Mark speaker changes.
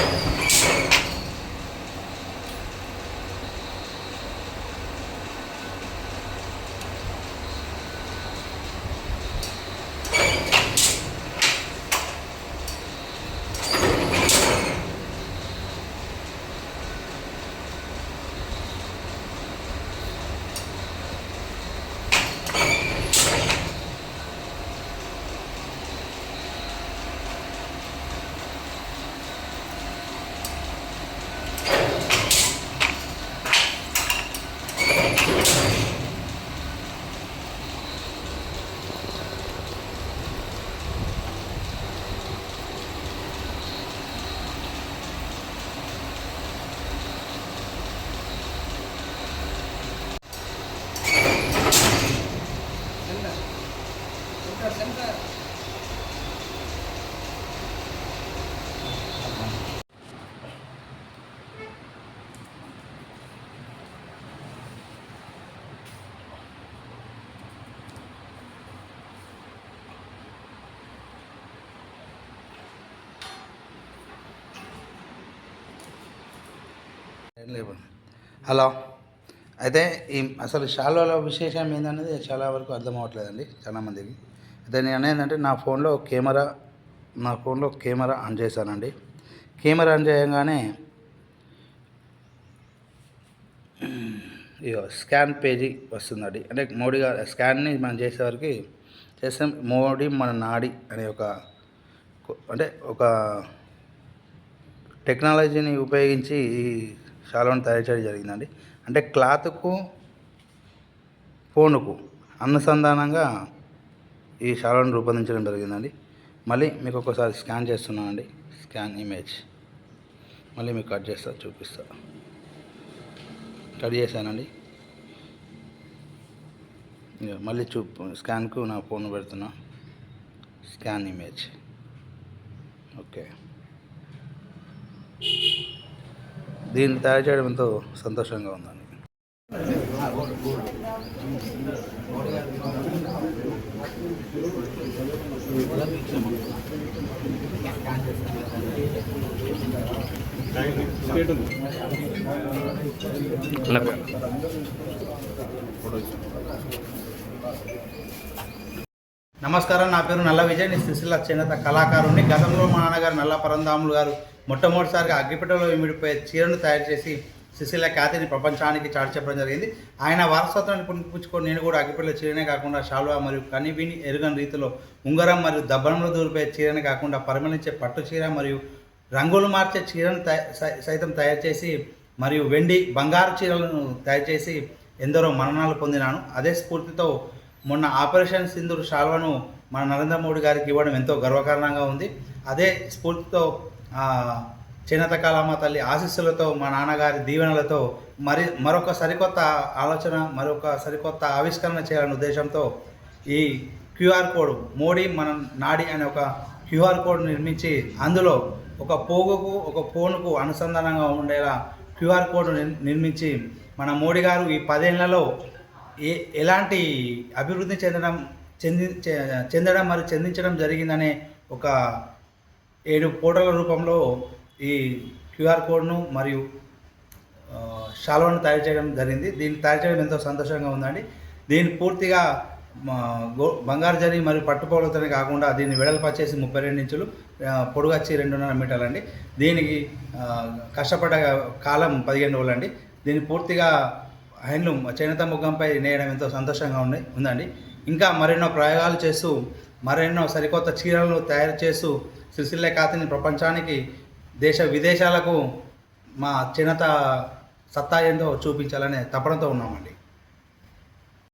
Speaker 1: Thank you. Hello. అయితే ఈ అసలు షాలోల విశేషం ఏందనేది చాలా వరకు అర్థం అవ్వట్లేదండి చాలామందికి దాన్ని అనేది ఏంటంటే నా ఫోన్లో కెమెరా నా ఫోన్లో కెమెరా ఆన్ చేశానండి. కెమెరా ఆన్ చేయగానే ఇక స్కాన్ పేజీ వస్తుందండి. అంటే మోడీ గారు స్కాన్ని మనం చేసేవరకు చేస్తే మోడీ మన నాడి అనే ఒక అంటే ఒక టెక్నాలజీని ఉపయోగించి ఈ షాలోని తయారు చేయడం జరిగిందండి. అంటే క్లాత్కు ఫోనుకు అనుసంధానంగా ఈ షాలోని రూపొందించడం జరిగిందండి. మళ్ళీ మీకు ఒకసారి స్కాన్ చేస్తున్నానండి. Scan image. మళ్ళీ మీకు కట్ చేస్తా చూపిస్తా. కట్ చేశానండి. మళ్ళీ చూ స్కాన్కు నా ఫోన్ పెడుతున్నా. Scan image. ఓకే. దీన్ని తయారు చేయడం ఎంతో సంతోషంగా ఉందండి. నమస్కారం నా పేరు నల్ల విజయ్ నేను సిరిసిల్ల చేనేత కళాకారుణ్ణి. గతంలో మా నాన్నగారు నల్ల పరంధాములు గారు మొట్టమొదటిసారిగా అగ్గిపెట్టలో ఇమిడిపోయే చీరను తయారు చేసి సిరిసిల్ల ఖ్యాతిని ప్రపంచానికి చాటి చెప్పడం జరిగింది. ఆయన వారసత్వాన్ని పుణిపుచ్చుకొని నేను కూడా అగ్గిపెట్టెల చీరనే కాకుండా శాలువా మరియు కనివిని ఎరుగని రీతిలో ఉంగరం మరియు దబ్బనంలో దూరిపోయే చీరనే కాకుండా పరిమళించే పట్టు చీర మరియు రంగులు మార్చే చీరను తయ- సైతం తయారు చేసి మరియు వెండి బంగారు చీరలను తయారు చేసి ఎందరో మరణాలు పొందినాను. అదే స్ఫూర్తితో మొన్న ఆపరేషన్ సింధూర్ శాల్వను మన నరేంద్ర మోడీ గారికి ఇవ్వడం ఎంతో గర్వకారణంగా ఉంది. అదే స్ఫూర్తితో చేనేత కాలమ్మ తల్లి ఆశీస్సులతో మా నాన్నగారి దీవెనలతో మరి మరొక సరికొత్త ఆలోచన మరొక సరికొత్త ఆవిష్కరణ చేయాలనే ఉద్దేశంతో ఈ క్యూఆర్ కోడ్ మోడీ మన నాడి అనే ఒక క్యూఆర్ కోడ్ నిర్మించి అందులో ఒక పోగుకు ఒక ఫోన్కు అనుసంధానంగా ఉండేలా క్యూఆర్ కోడ్ నిర్- నిర్మించి మన మోడీ గారు ఈ పదేళ్ళలో ఏ ఎలాంటి అభివృద్ధి చెందడం చెంది చె- చెందడం మరియు చెందించడం జరిగిందనే ఒక ఏడు ఫోటోల రూపంలో ఈ క్యూఆర్ కోడ్ను మరియు ఆ, శాలువాను తయారు చేయడం జరిగింది. దీన్ని తయారు చేయడం ఎంతో సంతోషంగా ఉందండి. దీన్ని పూర్తిగా గో బంగారు జరి మరియు పట్టుపోలతోనే కాకుండా దీన్ని వెడల్పు వచ్చేసి ముప్పై రెండు ఇంచులు పొడుగచ్చి పొడుగు వచ్చి రెండున్నర మీటర్లు అండి దీనికి కష్టపడ్డ కాలం పదిహేను రోజులు అండి దీన్ని పూర్తిగా హ్యాండ్లూమ్ చేనేత ముగ్గంపై నేయడం ఎంతో సంతోషంగా ఉంది ఉందండి. ఇంకా మరెన్నో ప్రయోగాలు చేస్తూ మరెన్నో సరికొత్త చీరలను తయారు చేస్తూ సిరిసిల్ల ఖాతిని ప్రపంచానికి దేశ విదేశాలకు మా చేనేత సత్తా ఏందో చూపించాలనే తపనతో ఉన్నామండి.